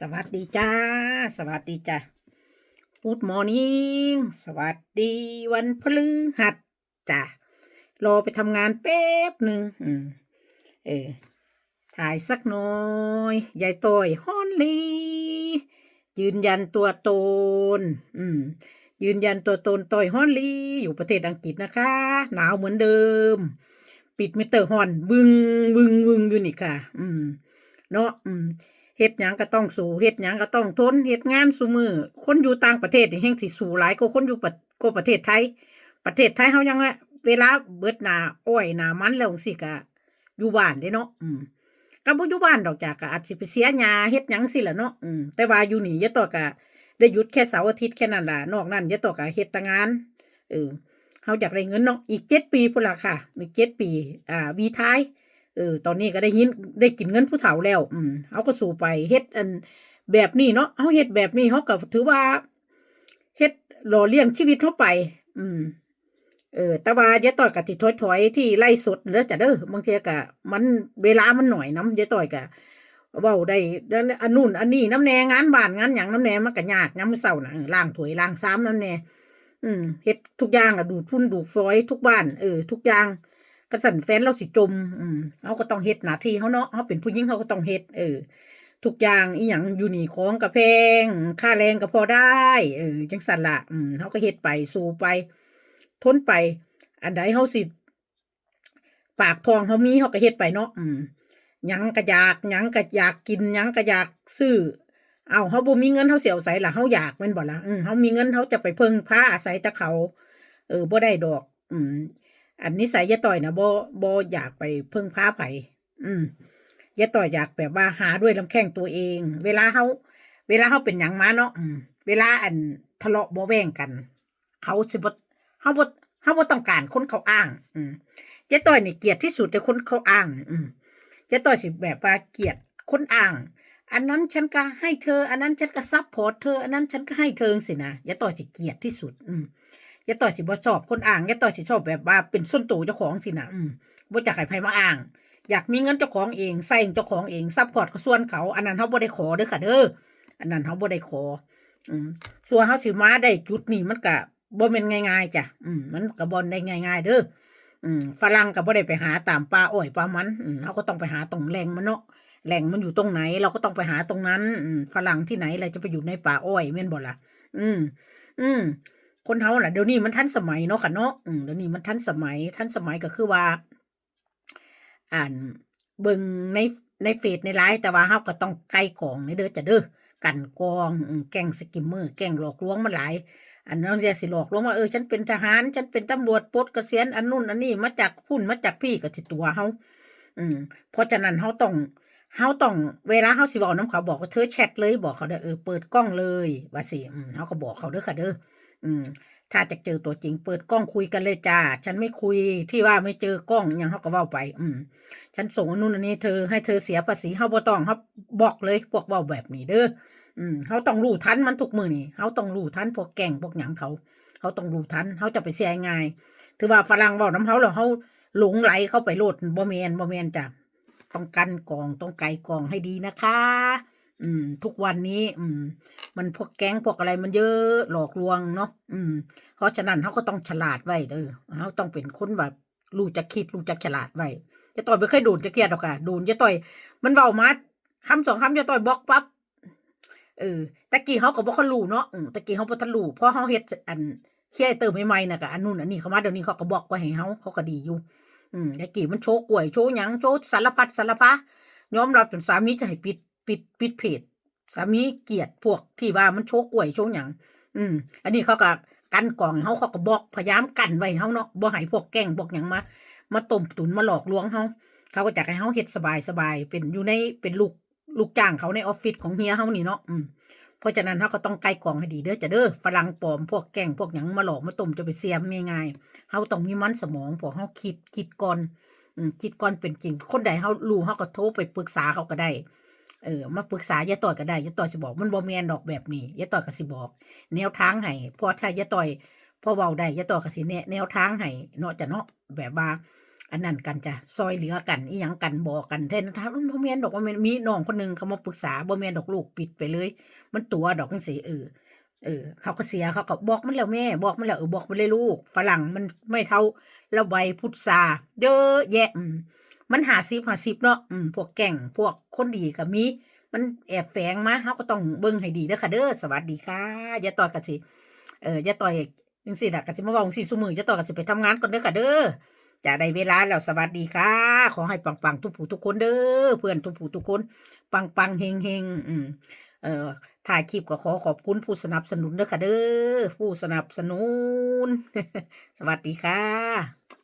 สวัสดีจ้า สวัสดีจ้า Good morning สวัสดีวันพฤหัสจ้ารอไปทำงานแป๊บหนึ่งอืมเออ ถ่ายสักหน่อยยายต้อยฮอนลียืนยันตัวตน อืม ยืนยันตัวตนต้อยฮอนลีอยู่ประเทศอังกฤษนะคะ หนาวเหมือนเดิม ปิดมิเตอร์ฮอนวึงวึงวึงอยู่นี่ค่ะ อืม เนาะอืม เฮ็ดหยังก็ต้องสู้เฮ็ดหยังก็ต้องทนเฮ็ดงานซุมือคนอยู่ต่างประเทศนี่แห่งสิสู้หลายกว่าคนอยู่ประกว่าประเทศไทย ประเทศไทยเฮายังเวลาเบิดหน้าอ้อยหน้ามันแล้วจังซี่ก็อยู่บ้านเด้เนาะอืมก็บ่อยู่บ้านดอกจ้ะก็อาจสิไปเสียหญ้าเฮ็ดหยังสิล่ะเนาะอืมแต่ว่าอยู่นี่ยะต่อก็ได้หยุดแค่เสาร์อาทิตย์แค่นั้นล่ะนอกนั้นยะต่อก็เฮ็ดแต่งานเออเฮาอยากได้เงินเนาะอีก7ปีพุ่นล่ะค่ะอีก7ปี อ่าวีท้าย เออ ตอนนี้ก็ได้ยินได้กินเงินผู้เฒ่าแล้ว อืมเขาก็สู่ไปเฮ็ดอันแบบนี้เนาะเขาเฮ็ดแบบนี้เขาก็ถือว่าเฮ็ดหล่อเลี้ยงชีวิตเขาไป อืม เออ แต่ว่าเยาต่อยกับติถอยๆที่ไล่สดเด้อจ้ะเด้อบางทีก็มันเวลามันหน่อยน้ำเยาต่อยก็เว้าได้อันนู่นอันนี้น้ำแนงานบ้านงานหยังน้ำแนมันก็ยากยามมื้อเช้าน่ะล้างถวยล้างซ้ำน้ำแนอืมเฮ็ดทุกอย่างอะดูดฝุ่นดูดฟอยทุกบ้านเออทุกอย่าง กระสันแฟนเราสิจม อืมเขาก็ต้องเฮ็ดหน้าที่เขาเนาะเขาเป็นผู้หญิงเขาก็ต้องเฮ็ดเออทุกอย่างอีหยังอยู่นี่ของกระแพงค่าแรงก็พอได้ เออจังสันละอืมเขาก็เฮ็ดไปสู้ไป ทนไป อันใดเขาสิ ปากทองเขามีเขาก็เฮ็ดไปเนาะอืมยังก็อยากยังก็อยากกินยังก็อยากซื้อเอาเขาบ่มีเงินเขาเสียวใส่ละเขาอยากม่นบ่ละอืมเขามีเงินเขาจะไปเพิ่งพาอาศัยต่เขา เออบ่ได้ดอก อืม อันนิสัยยาต่อยนะโบ่บ่อยากไปพึ่งพาไผอืมยาต่อยอยากแบบว่าหาด้วยลำแข้งตัวเอง เวลาเขาเวลาเขาเป็นหยังมาเนาะอืมเวลาอันทะเลาะโบแว่งกันเขาสิบเฮาบ่เฮาบ่ต้องการคนเขาอ้าง อืมยาต่อยนี่เกลียดที่สุดแต่คนเขาอ้าง อืมยาต่อยสิแบบว่าเกลียดคนอ้าง อันนั้นฉันก็ให้เธอ อันนั้นฉันก็ซัพพอร์ตเธอ อันนั้นฉันก็ให้เธอสินะยาต่อยสิเกลียดที่สุด อืม ยายต่อยสิบ่ชอบคนอ่างยายต่อยสิชอบแบบว่าเป็นส้นตูเจ้าของสินะอืมบ่จากให้ไผมาอ่าง อยากมีเงินเจ้าของเองใส่เจ้าของเองซัพพอร์ตก็ส่วนเขาอันนั้นเฮาบ่ได้ขอเด้อค่ะเด้ออันนั้นเฮาบ่ได้ขอ อืมส่วนเฮาสิมาได้จุดนี้มันก็บ่แม่นง่ายๆจ้ะอืมมันก็บ่ได้ง่าย ๆ เด้ออืมฝรั่งก็บ่ได้ไปหาตามป่าอ้อยป่ามันอืมเฮาก็ต้องไปหาตรงแหล่งมันเนาะแหล่งมันอยู่ตรงไหน เราก็ต้องไปหาตรงนั้น อืมฝรั่งที่ไหนเราจะไปอยู่ในป่าอ้อยแม่นบ่ล่ะอืม อืม คนเฮาล่ะเดี๋ยวนี้มันทันสมัยเนาะค่ะเนาะอืมเดี๋ยวนี้มันทันสมัย ทันสมัยก็คือว่า อ่านเบิ่งในในเฟซในไลน์แต่ว่าเฮาก็ต้องไกลกองในเด้อจะเด้อกันกองแกงสกิมเมอร์แกงหลอกลวงมันหลาย อันนั้นเสียสิหลอกลวงว่าเออฉันเป็นทหารฉันเป็นตำรวจปลดเกษียณอันนู่นอันนี้มาจากพุ่นมาจากพี่ก็สิตัวเฮาอืมเพราะฉะนั้นเฮาต้องเฮาต้องเวลาเฮาสิเว้านํเขาบอกว่าเธอแชทเลยบอกเขาเด้อเออเปิดกล้องเลยว่าสิเฮาก็บอกเขาเด้อค่ะเด้อ อืม ถ้าจะเจอตัวจริง เปิดกล้องคุยกันเลยจ้า ฉันไม่คุยที่ว่าไม่เจอกล้องหยังเขาก็ว้าไป อืม ฉันส่งอันนู่นอันนี้เธอให้เธอเสียภาษีเฮาบ่ต้องเฮาบอกเลยพวกว้าแบบนี้เด้อ อืมเฮาต้องรู้ทันมันทุกมือนี่เฮาต้องรู้ทันพวกแก่งพวกหยังเขาเฮาต้องรู้ทันเฮาจะไปเสียง่ายถือว่าฝรั่งเว้านํเฮาแล้วเฮาหลงไหลเข้าไปโลดบ่แม่นบ่แม่นจ้ะต้องกันกองต้องไกลกองให้ดีนะคะ อืม ทุกวันนี้ อืม มันพวกแก๊งพวกอะไรมันเยอะหลอกลวงเนาะอืม เพราะฉะนั้นเขาก็ต้องฉลาดไว้เด้อเขาต้องเป็นคนแบบรู้จักคิดรู้จักฉลาดไว้ยาต่อยไม่เคยโดนจะเกลียดหรอกค่ะโดนยาต่อย มันเบามาคำสองคำยาต่อยบล็อกปั๊บเออตะกี้เขาก็บ่ค่อยรู้เนาะตะกี้เขาบ่ทันรู้เพราะเขาเฮ็ดอันเคียเติมใหม่ๆน่ะก็อันนู้นอันนี้เขามาเดี๋ยวนี้เขาก็บอกไว้ให้เขาเขาก็ดีอยู่ อืมตะกี้มันโชว์กล้วยโชว์หยังโชว์สารพัดสารพัดยอมรับจนสามีจะให้ปิด ปิดปิดเพจสามีเกลียดพวกที่ว่ามันโชว์กล้วยโชว์หยังอืม อันนี้เขาก็กันกล่องเขาเขาก็บอกพยายามกันไว้เขาเนาะบ่ให้พวกแกล้งพวกหยังมามาต้มตุนมาหลอกลวงเขาเขาก็จะให้เขาเฮ็ดสบายสบายเป็นอยู่ในเป็นลูกลูกจ้างเขาในออฟฟิศของเฮียเขานี่เนาะอืมเพราะฉะนั้นเขาก็ต้องไกลกล่องให้ดีเด้อจะเด้อฝรั่งปลอมพวกแกล้งพวกหยังมาหลอกมาต้มจะไปเสียมง่ายๆเขาต้องมีมันสมองพวกเขาคิดคิดก่อนอืมคิดก่อนเป็นจริงคนใดเขารู้เขาก็โทรไปปรึกษาเขาก็ได้ เออมาปรึกษายายต่อยก็ได้ยายต่อยสิบอก มันบ่แมนดอกแบบนี้ยายต่อยก็สิบอก แนวทางให้พอถ้ายายต่อยพอเว้าได้ยายต่อยก็สิแนะแนวทางให้เนาะจะเนาะแบบว่าอันนั้นกันจ้ะซอยเหลือกันอีหยังกันบอกกันแทนถ้าบ่แมนดอกว่าม่นมีน้องคนหนึงเขามาปรึกษาบ่แมนดอกลูกปิดไปเลย มันตัวดอกจังซี่เออเออเขาก็เสียเขาก็บอกมันแล้วแม่ บอกมันแล้วเออบอกมันเลยลูกฝรั่งมันไม่เท่าละใบพุทราเยอะแยะอื มันหาซิบหาซิบเนาะอืมพวกแก่งพวกคนดีก็มี มันแอบแฝงมาเฮาก็ต้องเบิ่งให้ดีเด้อค่ะเด้อสวัสดีค่ะอย่าต่อยกันสิเอออย่าต่อยจังซี่ล่ะก็สิมาว้าจังซี่ซุมื้ออย่าต่อยกันสิไปทำงานก่อนเด้อค่ะเด้อจะได้เวลาแล้วสวัสดีค่ะ ขอให้ปังๆทุกผู้ทุกคนเด้อเพื่อนทุกผู้ทุกคน ปังๆเฮงๆอืมเอ่อถ่ายคลิปก็ขอขอบคุณผู้สนับสนุนเด้อค่ะเด้อผู้สนับสนุน สวัสดีค่ะ